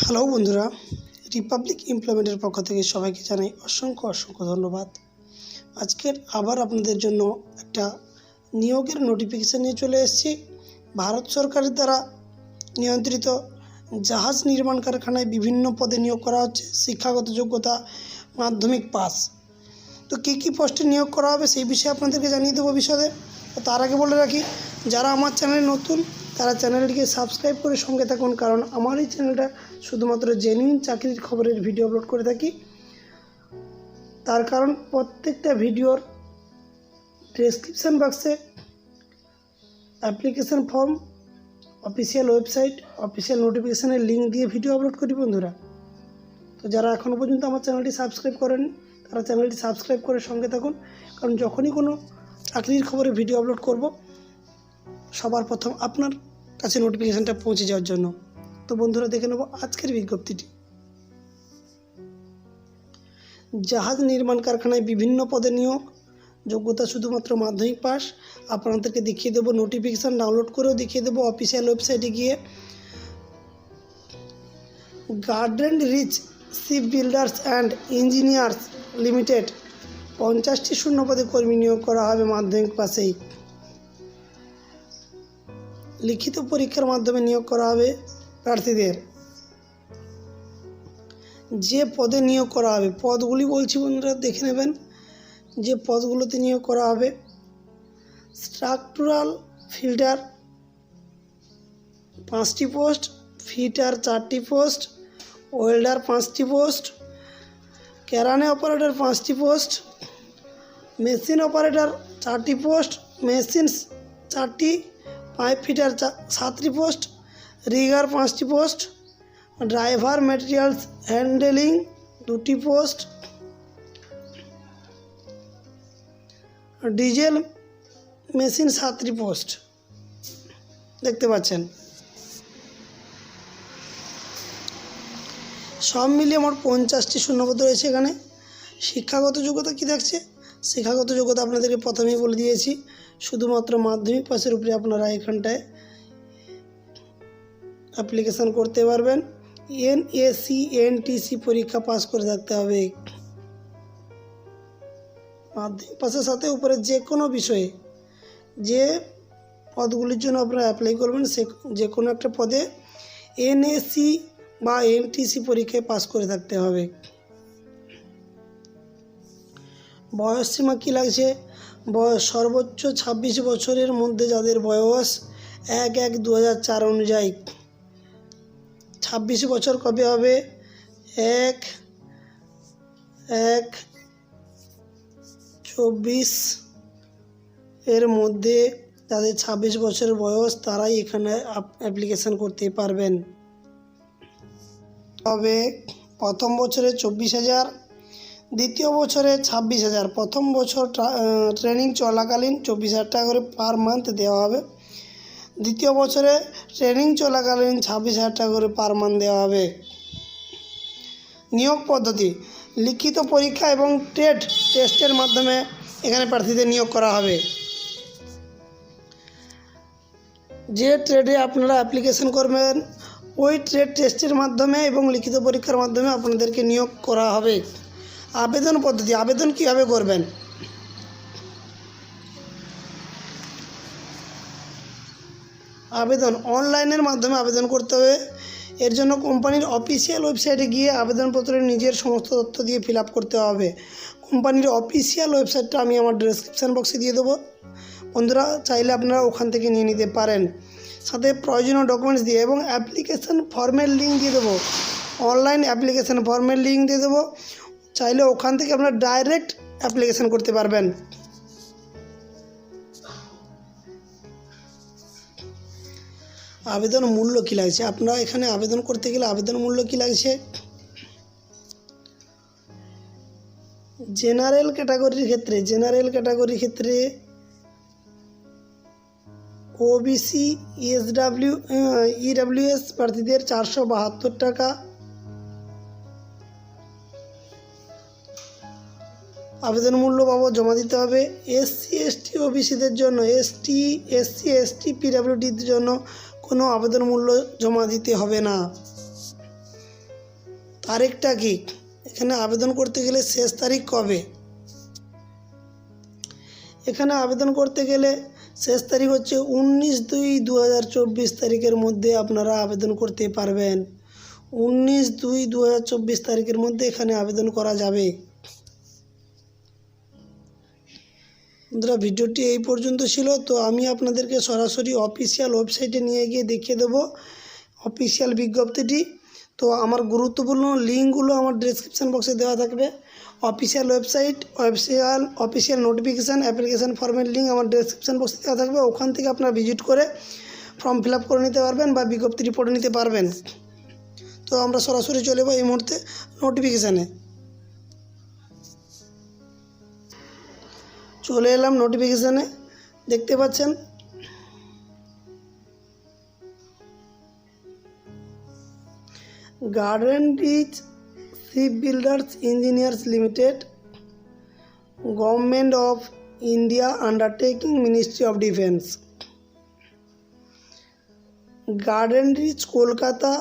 Hello বন্ধুরা Republic এমপ্লয়মেন্টের পক্ষ থেকে সবাইকে জানাই অসংখ্য অসংখ্য ধন্যবাদ। আজকের আবার আপনাদের জন্য একটা নিয়োগের নোটিফিকেশান নিয়ে চলে এসেছি। ভারত সরকারের দ্বারা নিয়ন্ত্রিত জাহাজ নির্মাণ কারখানায় বিভিন্ন পদে নিয়োগ করা হচ্ছে, শিক্ষাগত যোগ্যতা, মাধ্যমিক পাস। তো কী কী পোস্টে নিয়োগ করা হবে সেই বিষয়ে আপনাদেরকে জানিয়ে দেবো বিশদে। তার আগে বলে রাখি, যারা আমার চ্যানেলে নতুন, তারা চ্যানেলটিকে সাবস্ক্রাইব করে সঙ্গে থাকুন, কারণ আমার এই চ্যানেলটা শুধুমাত্র জেনুইন চাকরির খবরের ভিডিও আপলোড করে থাকি। তার কারণ প্রত্যেকটা ভিডিওর ডেসক্রিপশান বক্সে application form official website official নোটিফিকেশানের link দিয়ে ভিডিও আপলোড করি বন্ধুরা। তো যারা এখনও পর্যন্ত আমার চ্যানেলটি সাবস্ক্রাইব করেন, তারা চ্যানেলটি সাবস্ক্রাইব করে সঙ্গে থাকুন। কারণ যখনই কোনো চাকরির খবরে ভিডিও আপলোড করব, সবার প্রথম আপনার কাছে নোটিফিকেশানটা পৌঁছে যাওয়ার জন্য। তো বন্ধুরা দেখে নেব আজকের বিজ্ঞপ্তিটি। জাহাজ নির্মাণ কারখানায় বিভিন্ন পদে নিয়োগ, যোগ্যতা শুধুমাত্র মাধ্যমিক পাস। আপনাদেরকে দেখিয়ে দেবো নোটিফিকেশান ডাউনলোড করেও দেখিয়ে দেবো অফিসিয়াল ওয়েবসাইটে গিয়ে। Garden reach ship builders and engineers limited পঞ্চাশটি শূন্য পদে কর্মী নিয়োগ করা হবে মাধ্যমিক পাশেই লিখিত পরীক্ষার মাধ্যমে নিয়োগ করা হবে। প্রার্থীদের। যে পদে নিয়োগ করা হবে, পদগুলি বলছি বন্ধুরা, দেখে নেবেন। যে পদগুলোতে নিয়োগ করা হবে স্ট্রাকচারাল ফিল্টার পাঁচটি পোস্ট ফিটার চারটি পোস্ট ওয়েল্ডার পাঁচটি পোস্ট ক্যারানে অপারেটর পাঁচটি পোস্ট মেশিন অপারেটর চারটি পোস্ট মেশিন চারটি পাইপ ফিটার সাতটি পোস্ট রিগার পাঁচটি পোস্ট, ড্রাইভার ম্যাটেরিয়ালস হ্যান্ডেলিং দুটি পোস্ট, ডিজেল মেশিন সাতটি পোস্ট। দেখতে পাচ্ছেন। সব মিলিয়ে আমার পঞ্চাশটি শূন্যপদ রয়েছে এখানে। শিক্ষাগত যোগ্যতা কী থাকছে? শিক্ষাগত যোগ্যতা আপনাদেরকে প্রথমেই বলে দিয়েছি, শুধুমাত্র মাধ্যমিক পাশের উপরে আপনারা এখানটায় অ্যাপ্লিকেশান করতে পারবেন। এন এসি এনটিসি পরীক্ষা পাস করে থাকতে হবে। মাধ্যমিক পাশের সাথে উপরে যে কোনো বিষয়ে যে পদগুলির জন্য আপনারা অ্যাপ্লাই করবেন, সে যে কোনো একটা পদে এনএসি বা এনটিসি পরীক্ষায় পাস করে থাকতে হবে। বয়স সীমা কী লাগছে? বয়স সর্বোচ্চ ছাব্বিশ বছরের মধ্যে যাদের বয়স এক এক দু অনুযায়ী। ছাব্বিশ বছর কবে হবে? এক এক, চব্বিশ। এর মধ্যে যাদের ছাব্বিশ বছর বয়স, তারাই এখানে অ্যাপ্লিকেশান করতে পারবেন। তবে প্রথম বছরে চব্বিশ হাজার, দ্বিতীয় বছরে ছাব্বিশ হাজার। প্রথম বছর ট্রেনিং চলাকালীন চব্বিশ হাজার টাকা করে পার মান্থ দেওয়া হবে। দ্বিতীয় বছরে ট্রেনিং চলাকালীন ছাব্বিশ হাজার টাকা করে পার মান্থ দেওয়া হবে। নিয়োগ পদ্ধতি, লিখিত পরীক্ষা এবং টেট টেস্টের মাধ্যমে এখানে প্রার্থীদের নিয়োগ করা হবে। যে ট্রেডে আপনারা অ্যাপ্লিকেশন করবেন, ওই ট্রেড টেস্টের মাধ্যমে এবং লিখিত পরীক্ষার মাধ্যমে আপনাদেরকে নিয়োগ করা হবে। আবেদন পদ্ধতি, আবেদন কীভাবে করবেন? আবেদন অনলাইনের মাধ্যমে আবেদন করতে হবে। এর জন্য কোম্পানির অফিসিয়াল ওয়েবসাইটে গিয়ে আবেদনপত্রের নিজের সমস্ত তথ্য দিয়ে ফিল করতে হবে। কোম্পানির অফিসিয়াল ওয়েবসাইটটা আমি আমার ডেসক্রিপশান বক্সে দিয়ে দেবো। বন্ধুরা, চাইলে আপনারা ওখান থেকে নিয়ে নিতে পারেন। সাথে প্রয়োজনীয় ডকুমেন্টস দিয়ে এবং অ্যাপ্লিকেশান ফর্মের লিঙ্ক দিয়ে দেবো। অনলাইন অ্যাপ্লিকেশান ফর্মের লিঙ্ক দিয়ে দেবো। চাইলে ওখান থেকে আপনারা ডাইরেক্ট অ্যাপ্লিকেশান করতে পারবেন। আবেদন মূল্য কী লাগছে? আপনারা এখানে আবেদন করতে গেলে আবেদন মূল্য কী লাগছে? জেনারেল ক্যাটাগরির ক্ষেত্রে, জেনারেল ক্যাটাগরির ক্ষেত্রে ওবিসি এসডাব্লিউ ইডাব্লিউএস প্রার্থীদের চারশো বাহাত্তর টাকা। আবেদন মূল্য বাবদ জমা দিতে হবে। এসসি এসটি ওবিসিদের জন্য এসটি এসসি এসটি পিডাব্লিউডির জন্য কোনো আবেদন মূল্য জমা দিতে হবে না। তারিখটা কি? এখানে আবেদন করতে গেলে শেষ তারিখ কবে? এখানে আবেদন করতে গেলে শেষ তারিখ হচ্ছে উনিশ দুই দু তারিখের মধ্যে আপনারা আবেদন করতে পারবেন। উনিশ দুই দু তারিখের মধ্যে এখানে আবেদন করা যাবে। বন্ধুরা, ভিডিওটি এই পর্যন্ত ছিল। তো আমি আপনাদেরকে সরাসরি অফিসিয়াল ওয়েবসাইটে নিয়ে গিয়ে দেখিয়ে দেবো অফিসিয়াল বিজ্ঞপ্তিটি। তো আমার গুরুত্বপূর্ণ লিঙ্কগুলো আমার ডিসক্রিপশান বক্সে দেওয়া থাকবে। Official website official official notification application ফর্মের লিঙ্ক আমার ডিসক্রিপশান বক্সে দেওয়া থাকবে। ওখান থেকে আপনারা ভিজিট করে ফর্ম ফিল করে নিতে পারবেন বা বিজ্ঞপ্তিটি পড়ে নিতে পারবেন। তো আমরা সরাসরি চলে যাব এই মুহূর্তে নোটিফিকেশানে চলে এলাম নোটিফিকেশানে দেখতে পাচ্ছেন? Garden reach ship builders engineers limited government of India undertaking ministry of defence garden reach Kolkata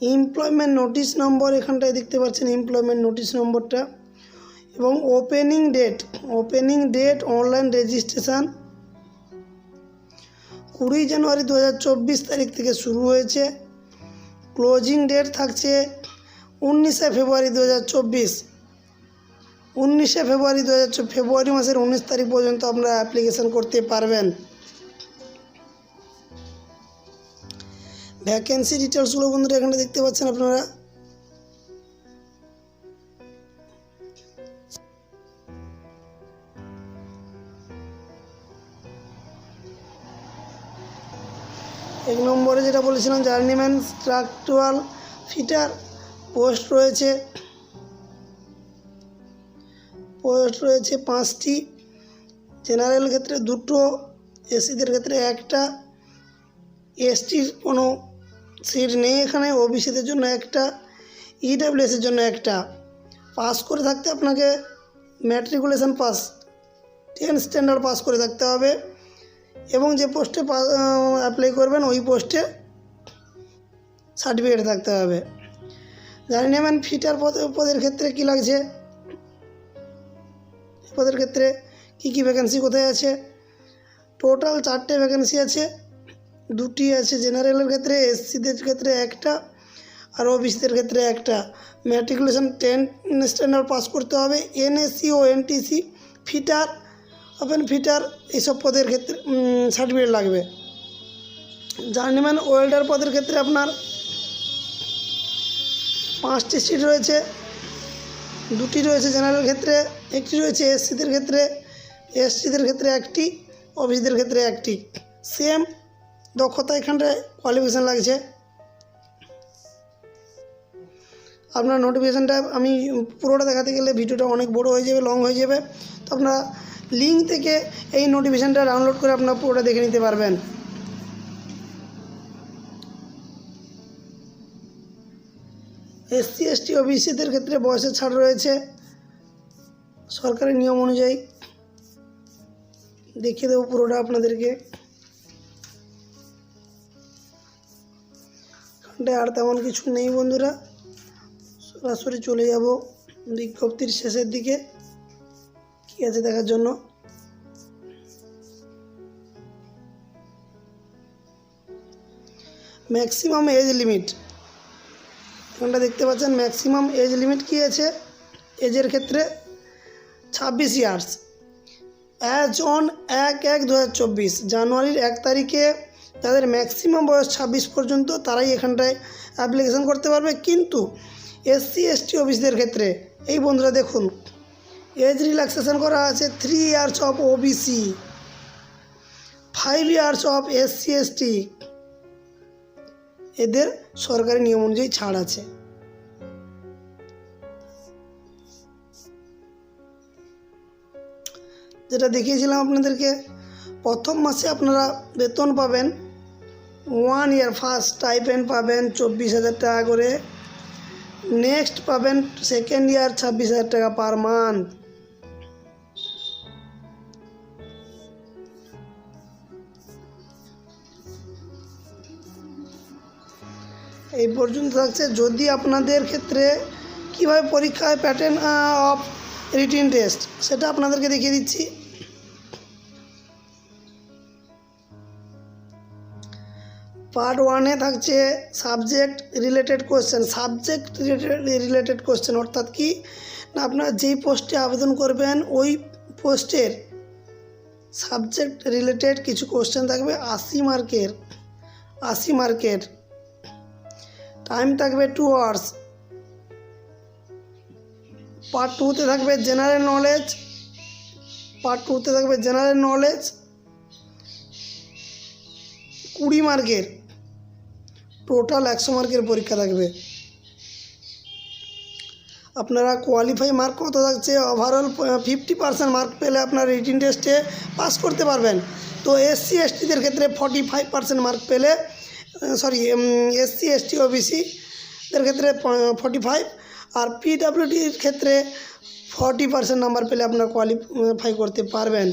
employment notice number এখানটায় দেখতে পাচ্ছেন এমপ্লয়মেন্ট নোটিশ নম্বরটা এবং opening date opening date online registration কুড়ি জানুয়ারি দু হাজার চব্বিশ তারিখ থেকে শুরু হয়েছে। ক্লোজিং ডেট থাকছে উনিশে ফেব্রুয়ারি দু হাজার চব্বিশ। উনিশে ফেব্রুয়ারি দু হাজার ফেব্রুয়ারি মাসের উনিশ তারিখ পর্যন্ত আপনারা অ্যাপ্লিকেশন করতে পারবেন। ভ্যাকেন্সি ডিটেলসগুলো বন্ধুরা এখানে দেখতে পাচ্ছেন আপনারা। এক নম্বরে যেটা বলেছিলাম, জার্নিম্যান স্ট্রাকচারাল ফিটার, পোস্ট রয়েছে পোস্ট রয়েছে পাঁচটি। জেনারেল ক্ষেত্রে দুটো, এসিদের ক্ষেত্রে একটা। এসটির কোনো সিট নেই এখানে, ওবিসিদের জন্য একটা, ইডাব্লিউএসের জন্য একটা। পাস করে থাকতে আপনাকে matriculation pass ten standard pass করে থাকতে হবে। এবং যে পোস্টে অ্যাপ্লাই করবেন, ওই পোস্টে সার্টিফিকেট থাকতে হবে। জানি নেবেন ফিটার পদ, পদের ক্ষেত্রে কী লাগছে? পদের ক্ষেত্রে কী কী ভ্যাকেন্সি কোথায় আছে? টোটাল চারটে ভ্যাকেন্সি আছে, দুটি আছে জেনারেলের ক্ষেত্রে এসসিদের ক্ষেত্রে একটা, আর ওবিসিদের ক্ষেত্রে একটা। ম্যাট্রিকুলেশন টেন স্ট্যান্ডার্ড পাস করতে হবে এনএসসি ও এনটিসি ফিটার ওপেন ফিটার এইসব পদের ক্ষেত্রে সার্টিফিকেট লাগবে। জার্নিম্যান ওয়েল্ডার পদের ক্ষেত্রে আপনার পাঁচটি সিট রয়েছে, দুটি রয়েছে জেনারেল ক্ষেত্রে, একটি রয়েছে এসসিদের ক্ষেত্রে এসসিদের ক্ষেত্রে একটি অফিসদের ক্ষেত্রে একটি। সেম দক্ষতা এখানটায় কোয়ালিফিকেশান লাগছে। আপনার নোটিফিকেশানটা আমি পুরোটা দেখাতে গেলে ভিডিওটা অনেক বড় হয়ে যাবে লং হয়ে যাবে। তো আপনারা লিঙ্ক থেকে এই নোটিফিকেশানটা ডাউনলোড করে আপনারা পুরোটা দেখে নিতে পারবেন। এসসি এসটি ওবিসিদের ক্ষেত্রে বয়সের ছাড় রয়েছে। সরকারি নিয়ম অনুযায়ী দেখিয়ে দেবো পুরোটা আপনাদেরকে। আর তেমন কিছু নেই বন্ধুরা। সরাসরি চলে যাব বিজ্ঞপ্তির শেষের দিকে। আছে দেখার জন্য। ম্যাক্সিমাম এজ লিমিট এখানটা দেখতে পাচ্ছেন ম্যাক্সিমাম এজ লিমিট কী আছে? এজের ক্ষেত্রে ছাব্বিশ ইয়ার্স অ্যাজ অন এক এক দু জানুয়ারির এক তারিখে যাদের ম্যাক্সিমাম বয়স ছাব্বিশ পর্যন্ত তারাই এখানটায় অ্যাপ্লিকেশন করতে পারবে। কিন্তু এসসি এসটি অফিসদের ক্ষেত্রে, এই বন্ধুরা দেখুন এজ রিল্যাক্সেশন করা আছে three years of OBC five years of SC ST এদের সরকারি নিয়ম অনুযায়ী ছাড় আছে। যেটা দেখিয়েছিলাম আপনাদেরকে, প্রথম মাসে আপনারা বেতন পাবেন ওয়ান ইয়ার ফার্স্ট টাইপেন্ড পাবেন চব্বিশ হাজার টাকা করে নেক্সট পাবেন সেকেন্ড ইয়ার ছাব্বিশ হাজার টাকা পার মান্থ এই পর্যন্ত থাকছে। যদি আপনাদের ক্ষেত্রে কীভাবে পরীক্ষায় প্যাটার্ন অফ রিটিন টেস্ট সেটা আপনাদেরকে দেখিয়ে দিচ্ছি। পার্ট ওয়ানে থাকছে subject related question subject related question অর্থাৎ কি? না, আপনারা যেই পোস্টে আবেদন করবেন, ওই পোস্টের সাবজেক্ট রিলেটেড কিছু কোয়েশ্চেন থাকবে। আশি মার্কের আশি মার্কের টাইম থাকবে টু আওয়ার্স পার্ট টুতে থাকবে জেনারেল নলেজ পার্ট টুতে থাকবে জেনারেল নলেজ কুড়ি মার্কের টোটাল একশো মার্কের পরীক্ষা থাকবে। আপনারা কোয়ালিফাই মার্ক কত থাকছে? ওভারঅল ফিফটি পার্সেন্ট মার্ক পেলে আপনারা রিটিন টেস্টে পাস করতে পারবেন। তো এসসি এসটিদের ক্ষেত্রে ফর্টি ফাইভ পার্সেন্ট মার্ক পেলে সরি এসসি এসটি ওবিসিদের ক্ষেত্রে ফর্টি ফাইভ আর পিডাব্লিউডির ক্ষেত্রে ফর্টি পার্সেন্ট নাম্বার পেলে আপনারা কোয়ালিফাই করতে পারবেন।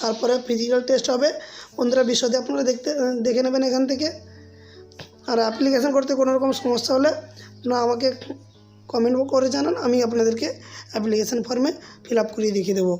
তারপরে ফিজিক্যাল টেস্ট হবে। বন্ধুরা বিশদে আপনারা দেখতে দেখে নেবেন এখান থেকে। আর অ্যাপ্লিকেশান করতে কোনো রকম সমস্যা হলে আপনারা আমাকে কমেন্ট করে জানান, আমি আপনাদেরকে অ্যাপ্লিকেশান ফর্মে ফিল আপ করিয়ে দেখিয়ে দেবো।